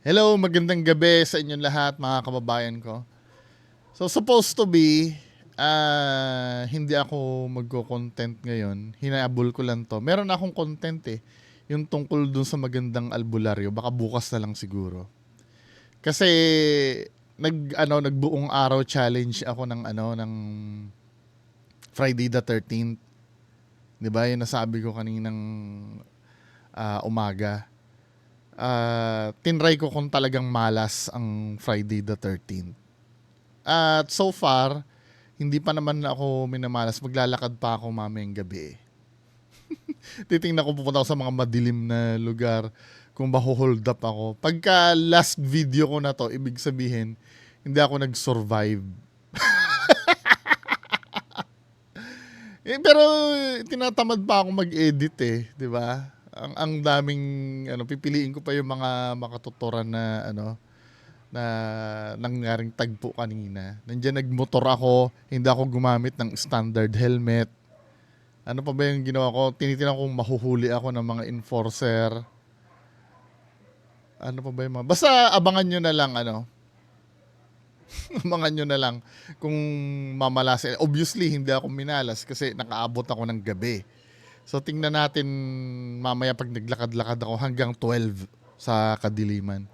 Hello, magandang gabi sa inyong lahat, mga kababayan ko. So, supposed to be, ah, hindi ako magko-content ngayon. Hinaabol ko lang to. Meron akong content eh. Yung tungkol dun sa magandang albularyo. Baka bukas na lang siguro. Kasi, nag, ano, nagbuong araw challenge ako ng, ano, ng Friday the 13th. Di ba? Yung nasabi ko kaninang ah, umaga uh, tinry ko kung talagang malas ang Friday the 13th. At so far, hindi pa naman ako minamalas. Maglalakad pa ako mamayang gabi. Titingnan ko pupunta ako sa mga madilim na lugar kung hold up ako. Pagka last video ko na to, ibig sabihin, hindi ako nag-survive. eh, pero tinatamad pa ako mag-edit eh, di ba? Ang ang daming ano pipiliin ko pa yung mga makatuturan na ano na nangyaring tagpo kanina. Nandiyan nagmotor ako, hindi ako gumamit ng standard helmet. Ano pa ba yung ginawa ko? Tinitingnan kong mahuhuli ako ng mga enforcer. Ano pa ba yung mga... Basta abangan nyo na lang, ano. abangan nyo na lang kung mamalasin. Obviously, hindi ako minalas kasi nakaabot ako ng gabi. So tingnan natin mamaya pag naglakad-lakad ako hanggang 12 sa kadiliman.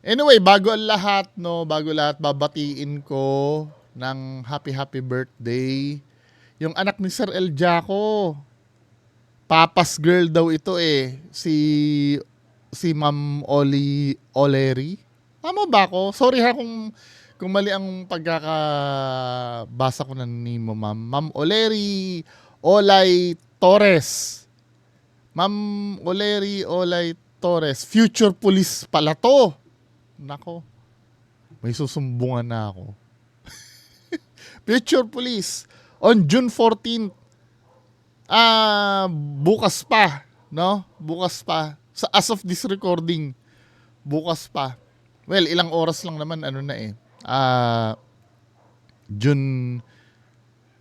Anyway, bago ang lahat, no, bago lahat babatiin ko ng happy happy birthday yung anak ni Sir El Jaco. Papas girl daw ito eh. Si si Ma'am Oli Oleri. Tama ba ako? Sorry ha kung kung mali ang pagkakabasa ko na ni mo, Ma'am. Ma'am Oleri Olay Torres. Ma'am Oleri Olay Torres. Future police pala to. Nako. May susumbungan na ako. Future police. On June 14th. Ah, bukas pa, no? Bukas pa. Sa as of this recording, bukas pa. Well, ilang oras lang naman ano na eh. Ah, June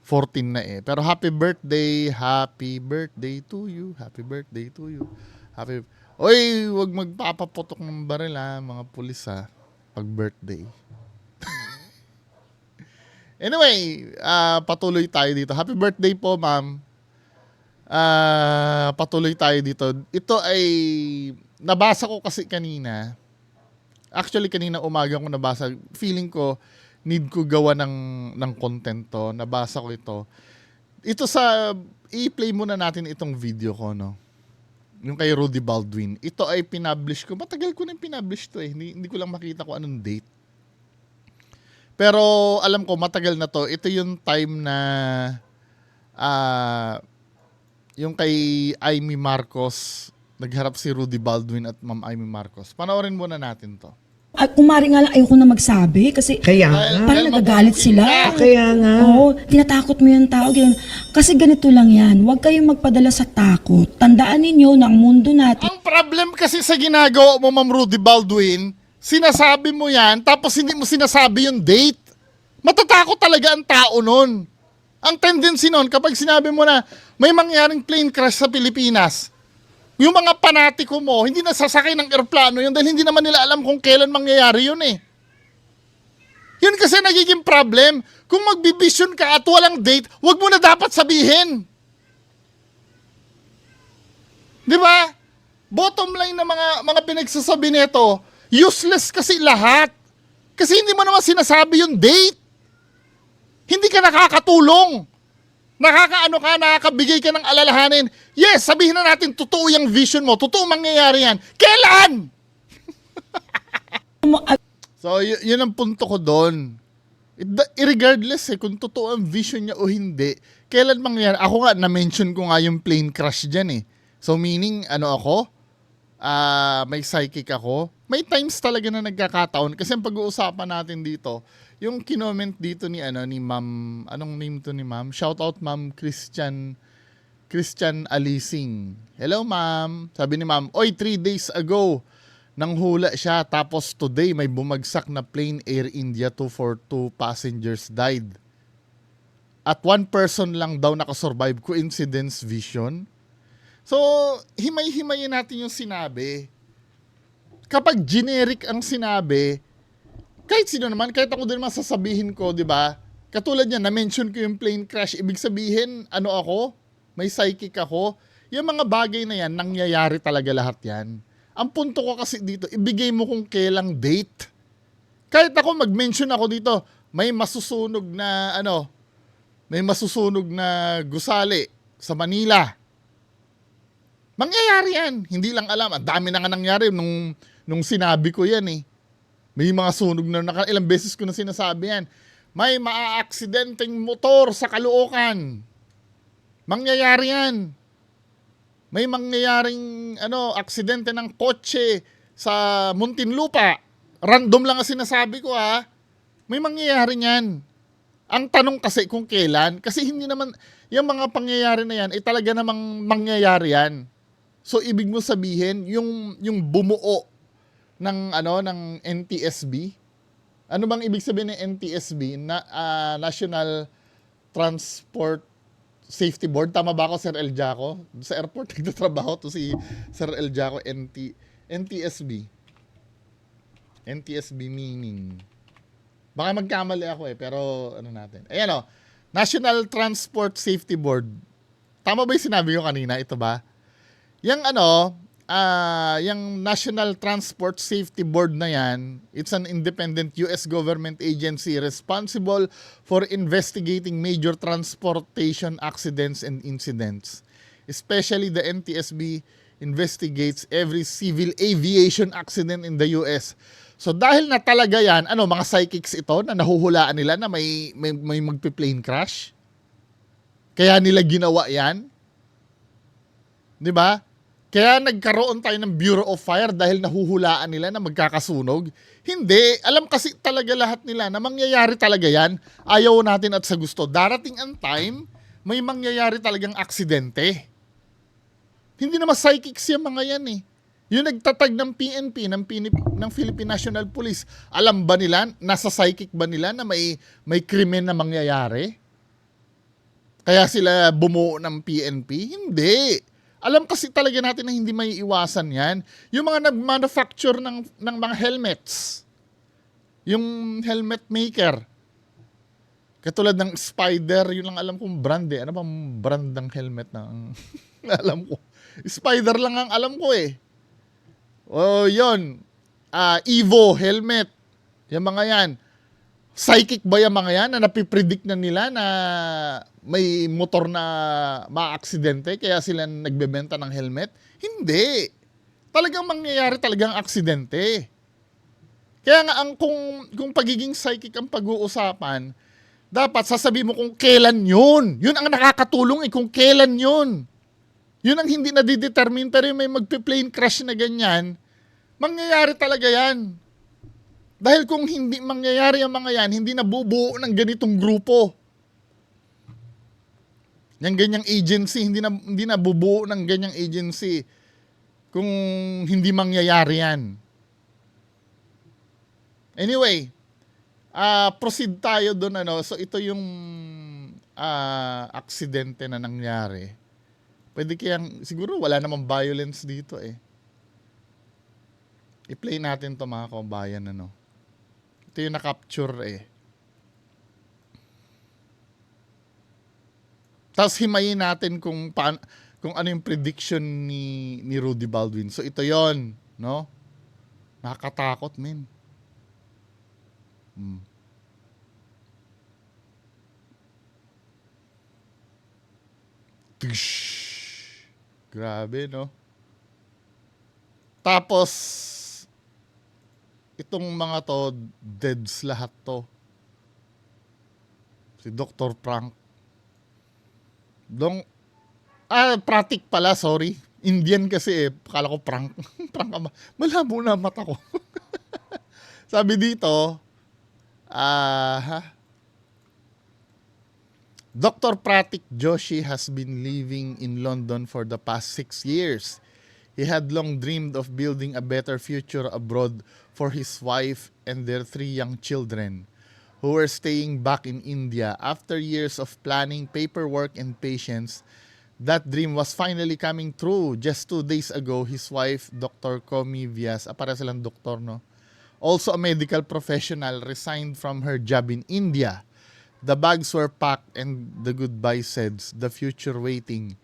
14 na eh. Pero happy birthday, happy birthday to you, happy birthday to you. Happy Oy, wag magpapaputok ng baril ha, mga pulis ha, pag birthday. anyway, ah, patuloy tayo dito. Happy birthday po, ma'am. Ah, patuloy tayo dito. Ito ay nabasa ko kasi kanina. Actually kanina umaga ko nabasa. Feeling ko need ko gawa ng ng content to. Nabasa ko ito. Ito sa i-play muna natin itong video ko no. Yung kay Rudy Baldwin. Ito ay pinablish ko. Matagal ko nang pinablish to eh. Hindi, hindi ko lang makita kung anong date. Pero alam ko matagal na to. Ito yung time na ah yung kay Amy Marcos nagharap si Rudy Baldwin at Ma'am Amy Marcos. Panoorin muna natin to. At kumari nga lang ayoko na magsabi kasi Kaya nga. parang nagagalit sila. ka. Kaya nga. Oo, tinatakot mo yung tao. Ganyan. Kasi ganito lang yan. Huwag kayong magpadala sa takot. Tandaan ninyo na ang mundo natin Ang problem kasi sa ginagawa mo, Ma'am Rudy Baldwin, sinasabi mo yan, tapos hindi mo sinasabi yung date. Matatakot talaga ang tao nun. Ang tendency nun, kapag sinabi mo na may mangyaring plane crash sa Pilipinas, yung mga panatiko mo, hindi na sasakay ng eroplano yun dahil hindi naman nila alam kung kailan mangyayari yun eh. Yun kasi nagiging problem. Kung magbibisyon ka at walang date, wag mo na dapat sabihin. Di ba? Bottom line na mga mga pinagsasabi nito, useless kasi lahat. Kasi hindi mo naman sinasabi yung date. Hindi ka nakakatulong. Nakakaano ka, nakakabigay ka ng alalahanin. Yes, sabihin na natin, totoo yung vision mo. Totoo mangyayari yan. Kailan? So, y- yun ang punto ko doon. Irregardless eh, kung totoo ang vision niya o hindi, kailan mangyayari? Ako nga, na-mention ko nga yung plane crash dyan eh. So, meaning, ano ako? Ah, may psychic ako. May times talaga na nagkakataon. Kasi ang pag-uusapan natin dito, yung kinoment dito ni, ano, ni ma'am, anong name to ni ma'am? Shout out ma'am Christian, Christian Alising. Hello ma'am. Sabi ni ma'am, Oy, three days ago, nang hula siya tapos today may bumagsak na plane Air India 242 passengers died. At one person lang daw nakasurvive. Coincidence vision? So, himay-himayin natin yung sinabi. kapag generic ang sinabi, kahit sino naman, kahit ako din masasabihin ko, di ba? Katulad niya, na-mention ko yung plane crash. Ibig sabihin, ano ako? May psychic ako. Yung mga bagay na yan, nangyayari talaga lahat yan. Ang punto ko kasi dito, ibigay mo kung kailang date. Kahit ako mag-mention ako dito, may masusunog na ano, may masusunog na gusali sa Manila. Mangyayari yan. Hindi lang alam. Ang dami na nga nangyari nung, nung sinabi ko yan eh. May mga sunog na naka, ilang beses ko na sinasabi yan. May maaaksidenteng motor sa Caloocan. Mangyayari yan. May mangyayaring ano, aksidente ng kotse sa Muntinlupa. Random lang ang sinasabi ko ha. May mangyayari niyan. Ang tanong kasi kung kailan, kasi hindi naman, yung mga pangyayari na yan, ay talaga namang mangyayari yan. So, ibig mo sabihin, yung, yung bumuo ng, ano, ng NTSB, ano bang ibig sabihin ng NTSB? Na, ah, National Transport Safety Board. Tama ba ako, Sir El Jaco? Sa airport nagtatrabaho to si Sir El Jaco, NT, NTSB. NTSB meaning. Baka magkamali ako eh, pero ano natin. Ayan o, National Transport Safety Board. Tama ba yung sinabi ko kanina? Ito ba? Yung ano, ah, yung National Transport Safety Board na yan, it's an independent US government agency responsible for investigating major transportation accidents and incidents. Especially the NTSB investigates every civil aviation accident in the US. So dahil na talaga yan, ano, mga psychics ito na nahuhulaan nila na may, may, may magpi-plane crash? Kaya nila ginawa yan? Di ba? Kaya nagkaroon tayo ng Bureau of Fire dahil nahuhulaan nila na magkakasunog. Hindi. Alam kasi talaga lahat nila na mangyayari talaga yan. Ayaw natin at sa gusto. Darating ang time, may mangyayari talagang aksidente. Hindi naman psychics yung mga yan eh. Yung nagtatag ng PNP, ng, Pinip, ng Philippine National Police, alam ba nila, nasa psychic ba nila na may, may krimen na mangyayari? Kaya sila bumuo ng PNP? Hindi. Alam kasi talaga natin na hindi may iwasan yan. Yung mga nag-manufacture ng, ng mga helmets, yung helmet maker, katulad ng Spider, yun lang alam kong brand eh. Ano bang brand ng helmet na alam ko? Spider lang ang alam ko eh. Oh, yon. Ah, Evo helmet. Yung mga yan. Psychic ba yung mga yan na napipredict na nila na may motor na maaksidente kaya sila nagbebenta ng helmet? Hindi. Talagang mangyayari talagang aksidente. Kaya nga ang kung kung pagiging psychic ang pag-uusapan, dapat sasabihin mo kung kailan yun. Yun ang nakakatulong eh, kung kailan yun. Yun ang hindi na didetermine pero yung may magpe-plane crash na ganyan, mangyayari talaga yan. Dahil kung hindi mangyayari ang mga yan, hindi nabubuo ng ganitong grupo. Yung ganyang agency, hindi na, hindi na bubuo ng ganyang agency kung hindi mangyayari yan. Anyway, ah proceed tayo doon ano. So ito yung ah aksidente na nangyari. Pwede kayang, siguro wala namang violence dito eh. I-play natin to mga kabayan ano. Ito yung na-capture eh. Tapos himayin natin kung paan, kung ano yung prediction ni ni Rudy Baldwin. So ito 'yon, no? Nakakatakot, men. Hmm. Tsh! Grabe, no? Tapos, itong mga to, deads lahat to. Si Dr. Frank. Dong, ah, pratik pala, sorry. Indian kasi eh. Kala ko prank. prank ama. Malabo na mata ko. Sabi dito, ah, ha? Dr. Pratik Joshi has been living in London for the past six years. He had long dreamed of building a better future abroad for his wife and their three young children, who were staying back in India. After years of planning, paperwork, and patience, That dream was finally coming true. Just two days ago, his wife, Dr. Komi Vyas, ah, para silang doktor, no? Also a medical professional, resigned from her job in India. The bags were packed and the goodbye said, the future waiting.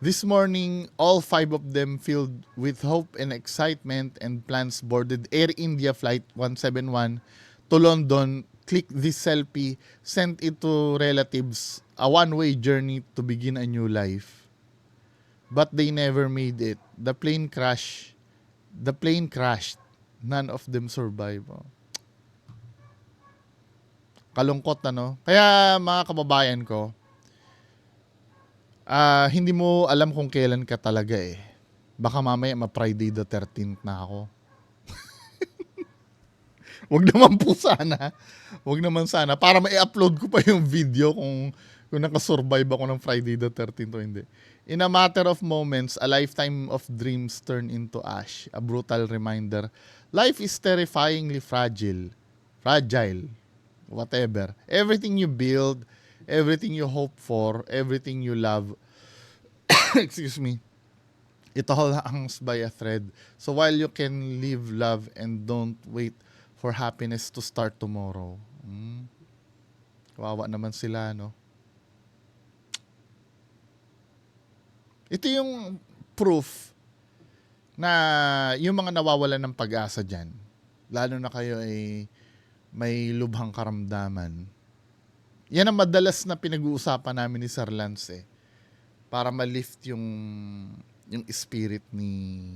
This morning, all five of them filled with hope and excitement and plans boarded Air India Flight 171 to London, clicked this selfie, sent it to relatives, a one-way journey to begin a new life. But they never made it. The plane crashed. The plane crashed. None of them survived. Oh. Kalungkot ano. Kaya mga kababayan ko, ah hindi mo alam kung kailan ka talaga eh. Baka mamaya ma-Friday the 13th na ako. Wag naman po sana. Wag naman sana. Para ma-upload ko pa yung video kung, kung nakasurvive ako ng Friday the 13th o hindi. In a matter of moments, a lifetime of dreams turn into ash. A brutal reminder. Life is terrifyingly fragile. Fragile. Whatever. Everything you build, everything you hope for, everything you love, excuse me, it all hangs by a thread. So while you can live, love, and don't wait for happiness to start tomorrow. Hmm. Kawawa naman sila, no? Ito yung proof na yung mga nawawalan ng pag-asa dyan, lalo na kayo ay may lubhang karamdaman. Yan ang madalas na pinag-uusapan namin ni Sir Lance eh. Para ma-lift yung, yung spirit ni,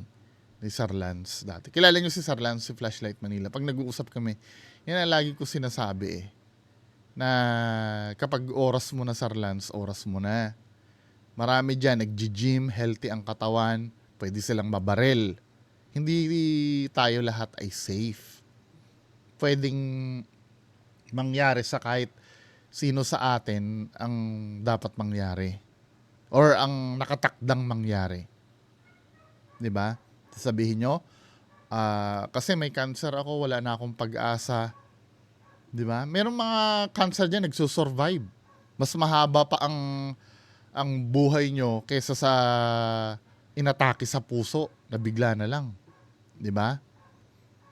ni Sir Lance dati. Kilala niyo si Sir Lance, si Flashlight Manila. Pag nag-uusap kami, yan ang lagi ko sinasabi eh. Na kapag oras mo na Sir Lance, oras mo na. Marami dyan, nag-gym, healthy ang katawan, pwede silang mabarel. Hindi tayo lahat ay safe. Pwedeng mangyari sa kahit sino sa atin ang dapat mangyari. Or ang nakatakdang mangyari. 'Di ba? Sabihin nyo, ah, kasi may cancer ako, wala na akong pag-asa. 'Di ba? Merong mga cancer diyan nagsusurvive. Mas mahaba pa ang ang buhay nyo kaysa sa inatake sa puso na bigla na lang. 'Di ba?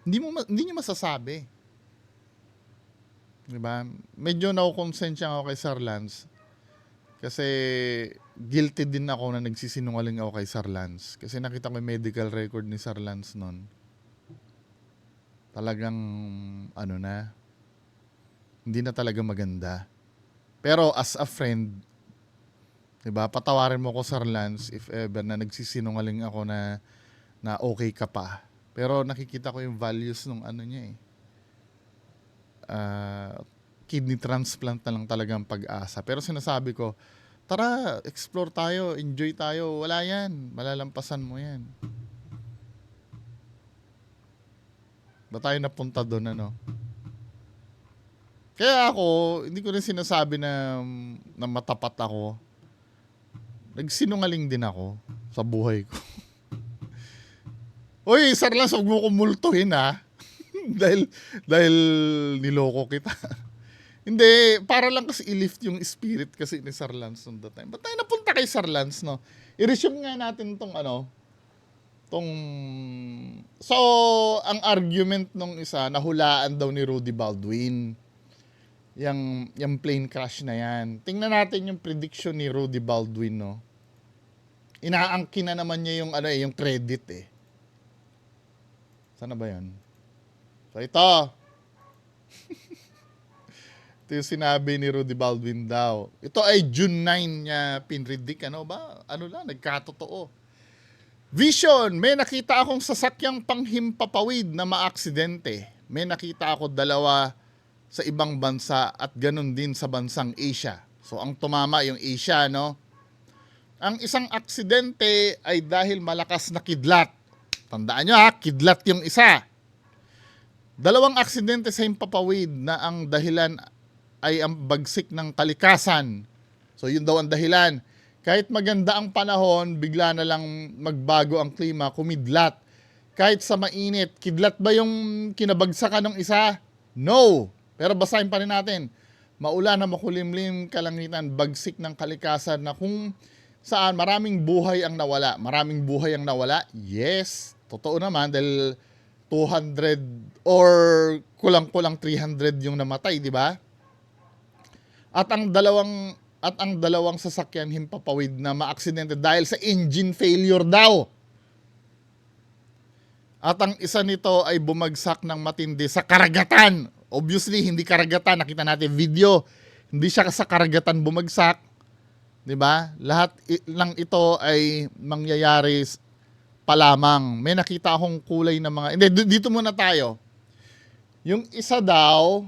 Hindi mo hindi niyo masasabi. 'Di ba? Medyo nakukonsensya ako kay Sir Lance. Kasi guilty din ako na nagsisinungaling ako kay Sir Lance. Kasi nakita ko yung medical record ni Sir Lance noon. Talagang ano na, hindi na talaga maganda. Pero as a friend, 'di ba? Patawarin mo ko Sir Lance if ever na nagsisinungaling ako na na okay ka pa. Pero nakikita ko yung values nung ano niya eh. Ah, kidney transplant na lang talaga ang pag-asa. Pero sinasabi ko, tara, explore tayo, enjoy tayo. Wala yan. Malalampasan mo yan. Ba tayo napunta doon, ano? Kaya ako, hindi ko rin sinasabi na, na matapat ako. Nagsinungaling din ako sa buhay ko. Uy, sir lang, huwag mo kumultuhin ha. dahil, dahil niloko kita. Hindi, para lang kasi i-lift yung spirit kasi ni Sir Lance on the time. Ba't tayo napunta kay Sir Lance, no? I-resume nga natin tong ano, tong... So, ang argument nung isa, nahulaan daw ni Rudy Baldwin. Yang, yung plane crash na yan. Tingnan natin yung prediction ni Rudy Baldwin, no? Inaangkin na naman niya yung, ano, eh, yung credit, eh. Sana ba yan? So, ito. ito yung sinabi ni Rudy Baldwin daw. Ito ay June 9 niya pinredict. Ano ba? Ano lang, nagkatotoo. Vision, may nakita akong sasakyang panghimpapawid na maaksidente. May nakita ako dalawa sa ibang bansa at ganun din sa bansang Asia. So, ang tumama yung Asia, no? Ang isang aksidente ay dahil malakas na kidlat. Tandaan nyo ha, kidlat yung isa. Dalawang aksidente sa himpapawid na ang dahilan ay ang bagsik ng kalikasan. So yun daw ang dahilan. Kahit maganda ang panahon, bigla na lang magbago ang klima, kumidlat. Kahit sa mainit, kidlat ba yung kinabagsakan ng isa? No! Pero basahin pa rin natin. Maulan na makulimlim kalangitan, bagsik ng kalikasan na kung Saan? Maraming buhay ang nawala. Maraming buhay ang nawala? Yes. Totoo naman dahil 200 or kulang-kulang 300 yung namatay, di ba? At ang dalawang at ang dalawang sasakyan himpapawid na maaksidente dahil sa engine failure daw. At ang isa nito ay bumagsak ng matindi sa karagatan. Obviously, hindi karagatan. Nakita natin video. Hindi siya sa karagatan bumagsak. 'Di ba? Lahat lang ito ay mangyayari pa lamang. May nakita akong kulay na mga... Hindi, dito muna tayo. Yung isa daw,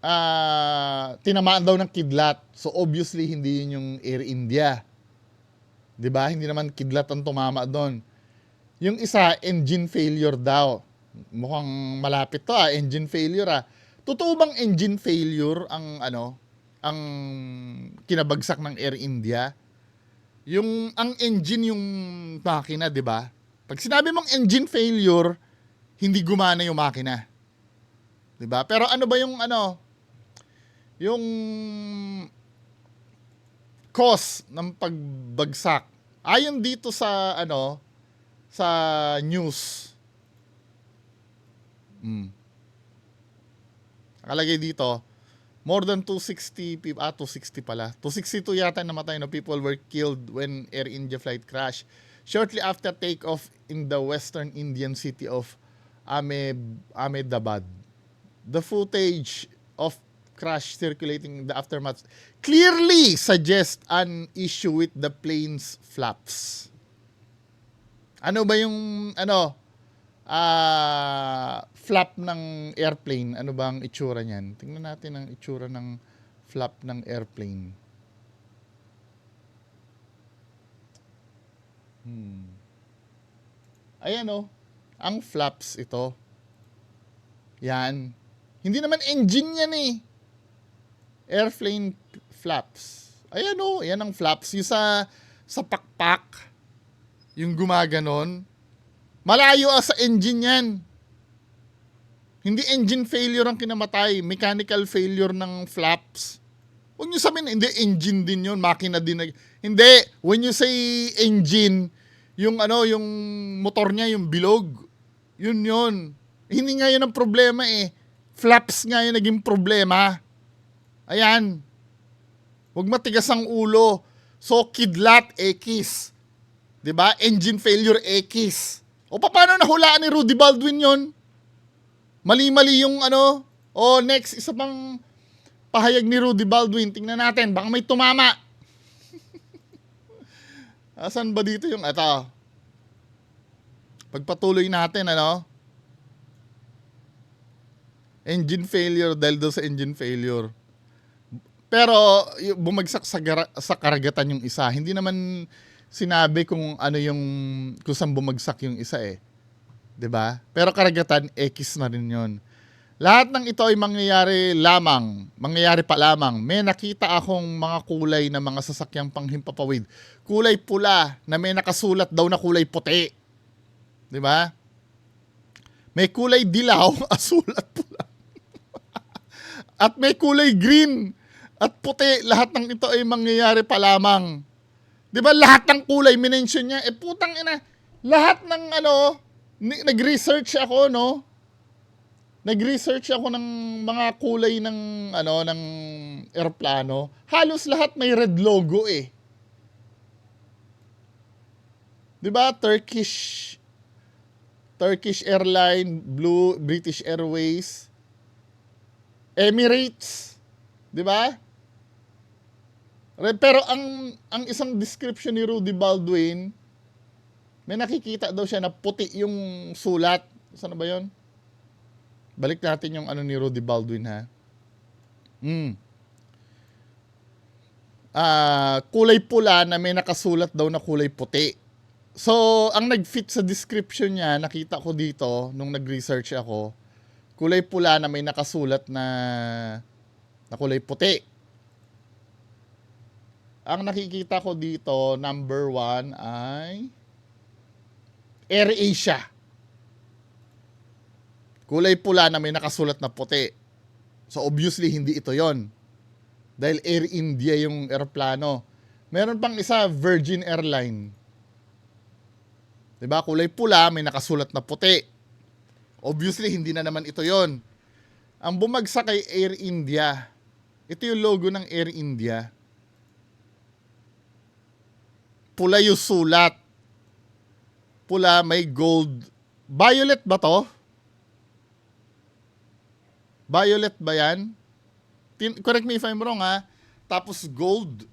ah tinamaan daw ng kidlat. So obviously, hindi yun yung Air India. 'Di ba? Hindi naman kidlat ang tumama doon. Yung isa, engine failure daw. Mukhang malapit to ah, engine failure ah. Totoo bang engine failure ang ano, ang kinabagsak ng Air India? Yung ang engine yung makina, 'di ba? Pag sinabi mong engine failure, hindi gumana yung makina. 'Di ba? Pero ano ba yung ano? Yung cause ng pagbagsak. Ayon dito sa ano, sa news. Mm. Nakalagay dito, more than 260 people, ah, 260 pala. 262 yata namatay na people were killed when Air India flight crashed. Shortly after takeoff in the western Indian city of Ahmed, Ahmedabad. The footage of crash circulating in the aftermath clearly suggests an issue with the plane's flaps. Ano ba yung ano ah flap ng airplane? Ano ba ang itsura niyan? Tingnan natin ang itsura ng flap ng airplane. Hmm. Ayan oh. Ang flaps ito. Yan. Hindi naman engine yan eh. Airplane flaps. Ayan oh, yan ang flaps. Yung sa sa pakpak yung gumaganon, malayo ah sa engine yan. Hindi engine failure ang kinamatay, mechanical failure ng flaps. Huwag nyo sabihin, hindi, engine din yun, makina din. Hindi, when you say engine, yung ano, yung motor niya, yung bilog, yun yun. Hindi nga yun ang problema eh. Flaps nga yung naging problema. Ayan. Huwag matigas ang ulo. So, kidlat, ekis. ba? Engine failure X. O paano nahulaan ni Rudy Baldwin 'yon? Mali-mali yung ano. O next, isa pang pahayag ni Rudy Baldwin. Tingnan natin, baka may tumama. Asan ba dito yung ito? Pagpatuloy natin, ano? Engine failure dahil doon sa engine failure. Pero bumagsak sa, gara- sa karagatan yung isa. Hindi naman sinabi kung ano yung kung saan bumagsak yung isa eh. 'Di ba? Pero karagatan X na rin 'yon. Lahat ng ito ay mangyayari lamang, mangyayari pa lamang. May nakita akong mga kulay na mga sasakyang panghimpapawid. Kulay pula na may nakasulat daw na kulay puti. 'Di ba? May kulay dilaw, asul at pula. at may kulay green at puti. Lahat ng ito ay mangyayari pa lamang. 'Di ba lahat ng kulay minention niya? Eh putang ina, lahat ng ano, nag-research ako, no? Nag-research ako ng mga kulay ng ano ng eroplano. Halos lahat may red logo eh. 'Di ba? Turkish Turkish Airline, Blue British Airways, Emirates, 'di ba? Pero ang ang isang description ni Rudy Baldwin, may nakikita daw siya na puti yung sulat. Saan ba 'yon? Balik natin yung ano ni Rudy Baldwin ha. Hmm. Ah, kulay pula na may nakasulat daw na kulay puti. So, ang nag-fit sa description niya, nakita ko dito nung nag-research ako, kulay pula na may nakasulat na na kulay puti. Ang nakikita ko dito, number one ay Air Asia. Kulay pula na may nakasulat na puti. So obviously hindi ito yon. Dahil Air India yung eroplano. Meron pang isa, Virgin Airline. 'Di ba? Kulay pula, may nakasulat na puti. Obviously, hindi na naman ito 'yon. Ang bumagsak kay Air India. Ito yung logo ng Air India. Pula yung sulat. Pula, may gold. Violet ba to? Violet ba yan? Correct me if I'm wrong ha. Tapos gold.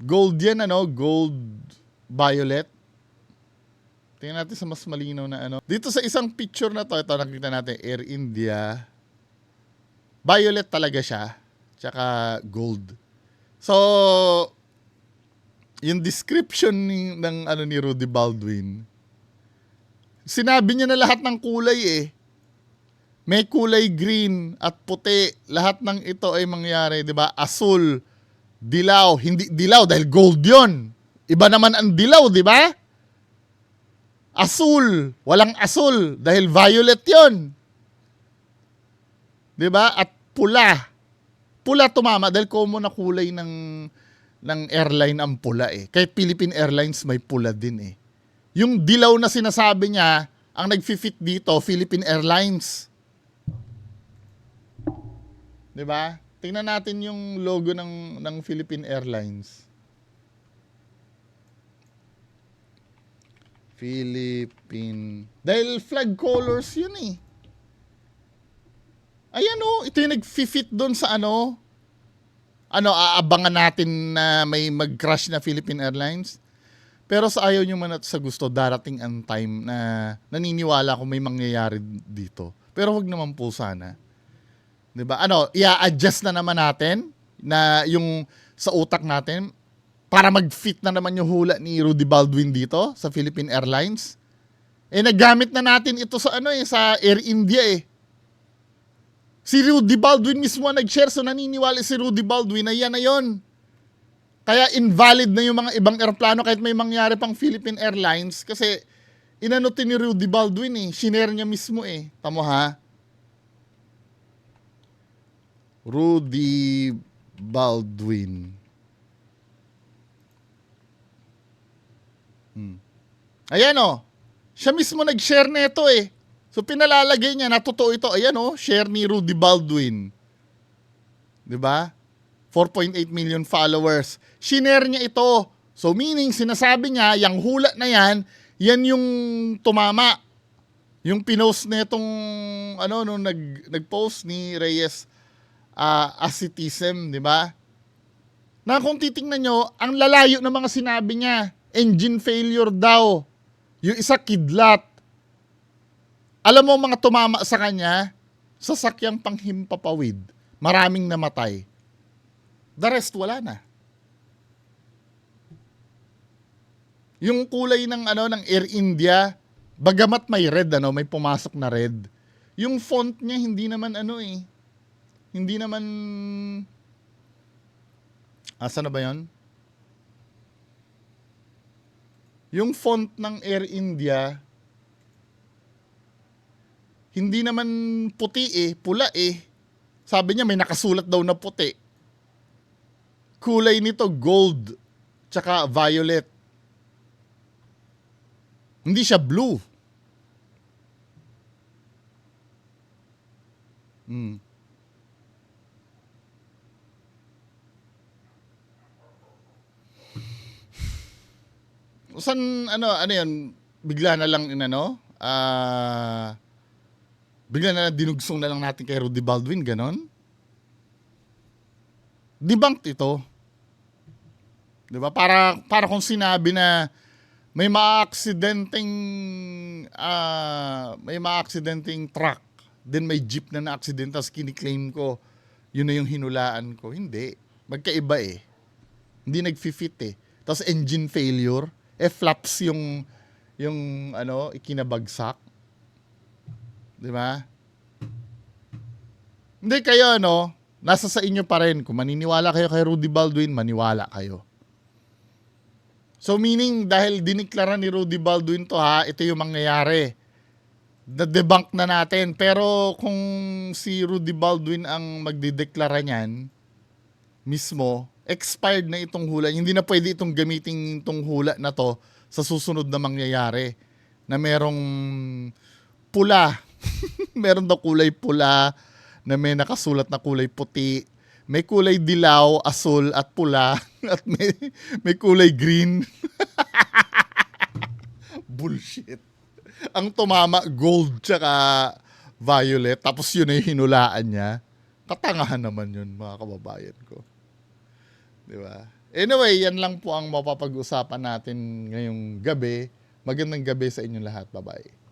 Gold yan ano, gold violet. Tingnan natin sa mas malinaw na ano. Dito sa isang picture na to, ito nakita natin, Air India. Violet talaga siya. Tsaka gold. So, yung description ni, ng ano ni Rudy Baldwin, sinabi niya na lahat ng kulay eh. May kulay green at puti. Lahat ng ito ay mangyari, 'di ba? Asul, dilaw, hindi dilaw dahil gold 'yon. Iba naman ang dilaw, 'di ba? Asul, walang asul dahil violet 'yon. 'Di ba? At pula. Pula tumama dahil common na kulay ng ng airline ang pula eh. Kahit Philippine Airlines may pula din eh. Yung dilaw na sinasabi niya, ang nagfi-fit dito, Philippine Airlines. 'Di ba? Tingnan natin yung logo ng ng Philippine Airlines. Philippine. Dahil flag colors yun eh. Ayan oh, ito yung nag-fit doon sa ano. Ano, aabangan natin na may mag-crash na Philippine Airlines. Pero sa ayaw nyo man at sa gusto, darating ang time na naniniwala ko may mangyayari dito. Pero wag naman po sana. 'Di ba? Ano, i-adjust na naman natin na yung sa utak natin para mag-fit na naman yung hula ni Rudy Baldwin dito sa Philippine Airlines. Eh nagamit na natin ito sa ano eh sa Air India eh. Si Rudy Baldwin mismo ang nag-share so naniniwala si Rudy Baldwin na yan na yon. Kaya invalid na yung mga ibang eroplano kahit may mangyari pang Philippine Airlines kasi inano ni Rudy Baldwin eh. Shinare niya mismo eh. Tamo ha? Rudy Baldwin. Hmm. Ayan o. Siya mismo nag-share nito eh. So pinalalagay niya na totoo ito. Ayan o, share ni Rudy Baldwin. 'Di ba? 4.8 million followers. Shinare niya ito. So meaning sinasabi niya, yung hula na yan, yan yung tumama. Yung pinost na itong, ano, nung nag, nag-post ni Reyes uh, asceticism, di ba? Na kung titingnan nyo, ang lalayo ng mga sinabi niya, engine failure daw. Yung isa kidlat. Alam mo mga tumama sa kanya, sasakyang panghimpapawid. Maraming namatay. The rest wala na. Yung kulay ng ano ng Air India, bagamat may red ano, may pumasok na red. Yung font niya hindi naman ano eh. Hindi naman Asa na ba 'yon? Yung font ng Air India hindi naman puti eh, pula eh. Sabi niya may nakasulat daw na puti kulay nito gold tsaka violet. Hindi siya blue. Hmm. San ano ano 'yan bigla na lang inano ah bigla na dinugsong na lang natin kay Rudy Baldwin ganon debunked ito 'Di ba? Para para kung sinabi na may maaksidenteng ah may maaksidenteng truck, then may jeep na na-aksidente tapos kiniklaim ko yun na yung hinulaan ko. Hindi. Magkaiba eh. Hindi nag-fit eh. Tapos engine failure, eh flaps yung yung ano, ikinabagsak. 'Di ba? Hindi kayo ano, nasa sa inyo pa rin. Kung maniniwala kayo kay Rudy Baldwin, maniwala kayo. So meaning dahil diniklara ni Rudy Baldwin to ha, ito yung mangyayari. Na-debunk na natin. Pero kung si Rudy Baldwin ang magdideklara niyan, mismo, expired na itong hula. Hindi na pwede itong gamitin itong hula na to sa susunod na mangyayari. Na merong pula. Meron daw kulay pula na may nakasulat na kulay puti. May kulay dilaw, asul at pula at may, may kulay green. Bullshit. Ang tumama gold tsaka violet tapos yun ay hinulaan niya. Katangahan naman yun mga kababayan ko. Di ba? Anyway, yan lang po ang mapapag-usapan natin ngayong gabi. Magandang gabi sa inyong lahat. Bye-bye.